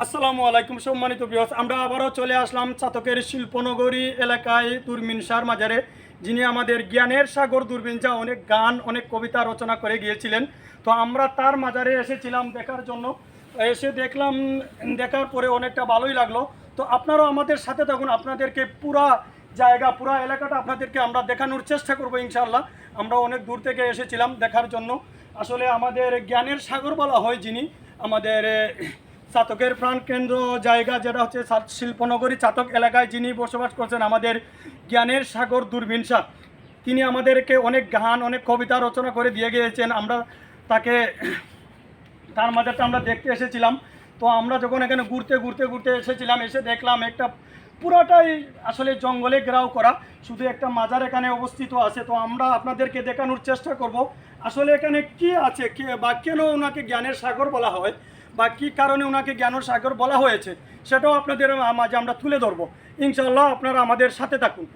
আসসালামু আলাইকুম সম্মানিত বিহস আমরা আবারও চলে আসলাম চাতকের শিল্পনগরী এলাকায় দূরবীন শাহর মাজারে, যিনি আমাদের জ্ঞানের সাগর দূরবীন যা অনেক গান, অনেক কবিতা রচনা করে গিয়েছিলেন। তো আমরা তার মাজারে এসেছিলাম দেখার জন্য। এসে দেখলাম, দেখার পরে অনেকটা ভালোই লাগল। তো আপনারাও আমাদের সাথে থাকুন, আপনাদেরকে পুরা জায়গা, পুরা এলাকাটা আপনাদেরকে আমরা দেখানোর চেষ্টা করব ইনশাআল্লাহ। আমরা অনেক দূর থেকে এসেছিলাম দেখার জন্য। আসলে আমাদের জ্ঞানের সাগর বলা হয় যিনি, আমাদের চাতকের প্রাণ কেন্দ্র জায়গা যেটা হচ্ছে শিল্পনগরী চাতক এলাকায় যিনি বসবাস করছেন আমাদের জ্ঞানের সাগর দূরবীন শাহ তিনি আমাদেরকে অনেক গান, অনেক কবিতা রচনা করে দিয়ে গিয়েছেন। আমরা তাকে তার মাঝেটা আমরা দেখতে এসেছিলাম। তো আমরা যখন এখানে ঘুরতে ঘুরতে ঘুরতে এসেছিলাম, এসে দেখলাম একটা পুরোটাই আসলে জঙ্গলে ঘেরাও করা। শুধু একটা মাজার এখানে অবস্থিত আছে, তো আমরা আপনাদেরকে দেখানোর চেষ্টা করব। আসলে এখানে কি আছে বা কেন ওনাকে জ্ঞানের সাগর বলা হয়, বা কী কারণে ওনাকে জ্ঞানের সাগর বলা হয়েছে, সেটাও আপনাদের মাঝে আমরা তুলে ধরবো। ইনশাল্লাহ আপনারা আমাদের সাথে থাকুন।